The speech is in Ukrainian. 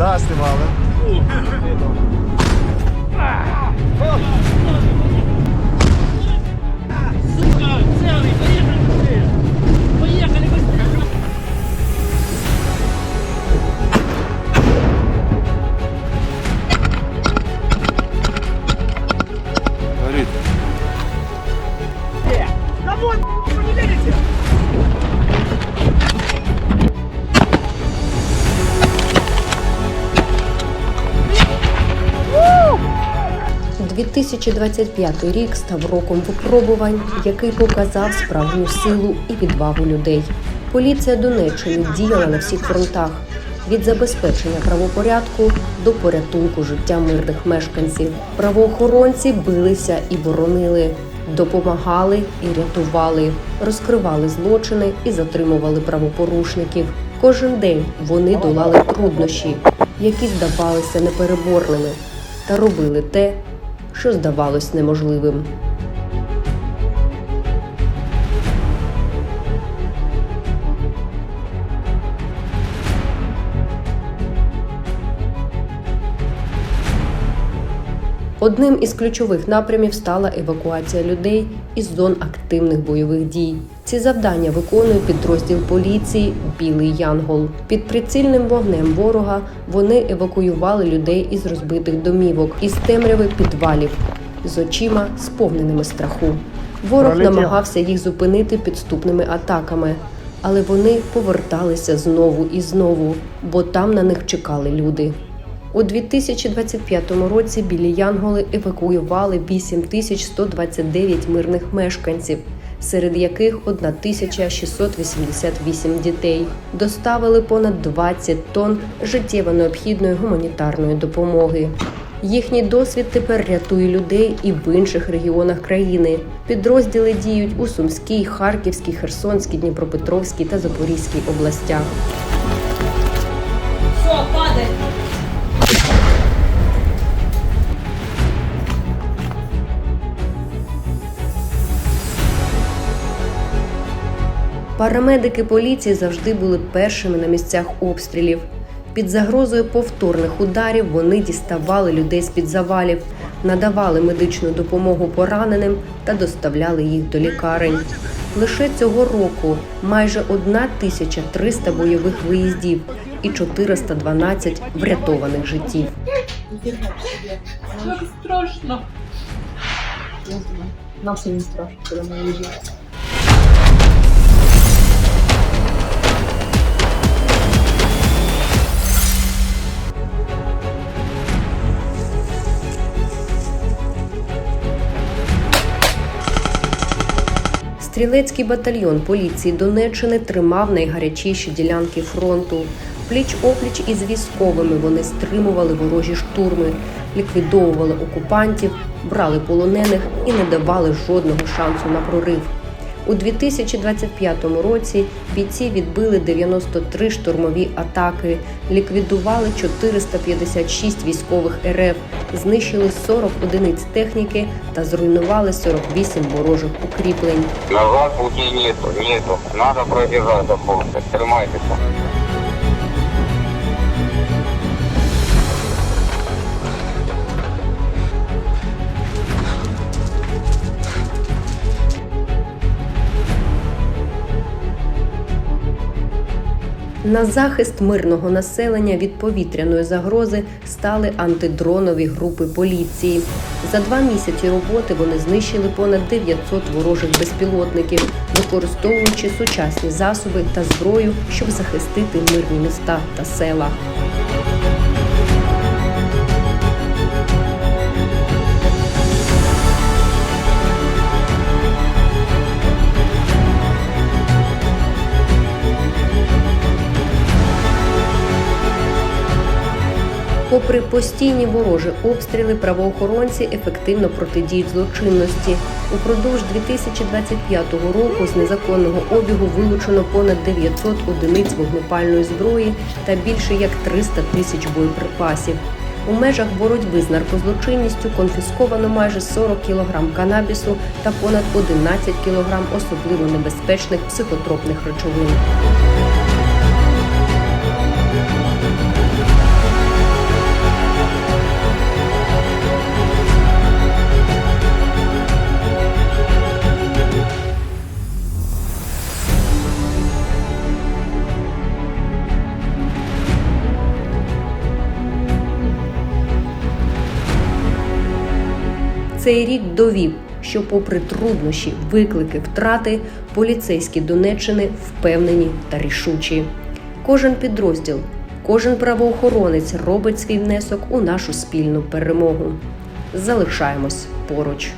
Да, знімали. Сука, целый, поехали быстрее! Поехали быстрее! Горить. Да вот, вы не видите? – 2025 рік став роком випробувань, який показав справжню силу і відвагу людей. Поліція Донеччини діяла на всіх фронтах від забезпечення правопорядку до порятунку життя мирних мешканців. Правоохоронці билися і боронили, допомагали і рятували, розкривали злочини і затримували правопорушників. Кожен день вони долали труднощі, які здавалися непереборними, та робили те, що здавалось неможливим. Одним із ключових напрямів стала евакуація людей із зон активних бойових дій. Ці завдання виконує підрозділ поліції Білий Янгол. Під прицільним вогнем ворога вони евакуювали людей із розбитих домівок, із темряви підвалів, з очима сповненими страху. Ворог Пролетів. намагався їх зупинити підступними атаками, але вони поверталися знову і знову, бо там на них чекали люди. У 2025 році білі Янголи евакуювали 8129 мирних мешканців, серед яких 1688 дітей. Доставили понад 20 тонн життєво необхідної гуманітарної допомоги. Їхній досвід тепер рятує людей і в інших регіонах країни. Підрозділи діють у Сумській, Харківській, Херсонській, Дніпропетровській та Запорізькій областях. Парамедики поліції завжди були першими на місцях обстрілів. Під загрозою повторних ударів вони діставали людей з-під завалів, надавали медичну допомогу пораненим та доставляли їх до лікарень. Лише цього року майже 1300 бойових виїздів і 412 врятованих життів. Как страшно. Нам всем не страшно, когда мы уезжаем. Стрілецький батальйон поліції Донеччини тримав найгарячіші ділянки фронту. Пліч опліч із військовими вони стримували ворожі штурми, ліквідовували окупантів, брали полонених і не давали жодного шансу на прорив. У 2025 році бійці відбили 93 штурмові атаки, ліквідували 456 військових РФ, знищили 40 одиниць техніки та зруйнували 48 ворожих укріплень. Назад пути нету, нету. Надо просто. Тримайтеся. На захист мирного населення від повітряної загрози стали антидронові групи поліції. За два місяці роботи вони знищили понад 900 ворожих безпілотників, використовуючи сучасні засоби та зброю, щоб захистити мирні міста та села. Попри постійні ворожі обстріли, правоохоронці ефективно протидіють злочинності. Упродовж 2025 року з незаконного обігу вилучено понад 900 одиниць вогнепальної зброї та більше як 300 тисяч боєприпасів. У межах боротьби з наркозлочинністю конфісковано майже 40 кг канабісу та понад 11 кг особливо небезпечних психотропних речовин. Цей рік довів, що, попри труднощі, виклики, втрати, поліцейські Донеччини впевнені та рішучі. Кожен підрозділ, кожен правоохоронець робить свій внесок у нашу спільну перемогу. Залишаємось поруч.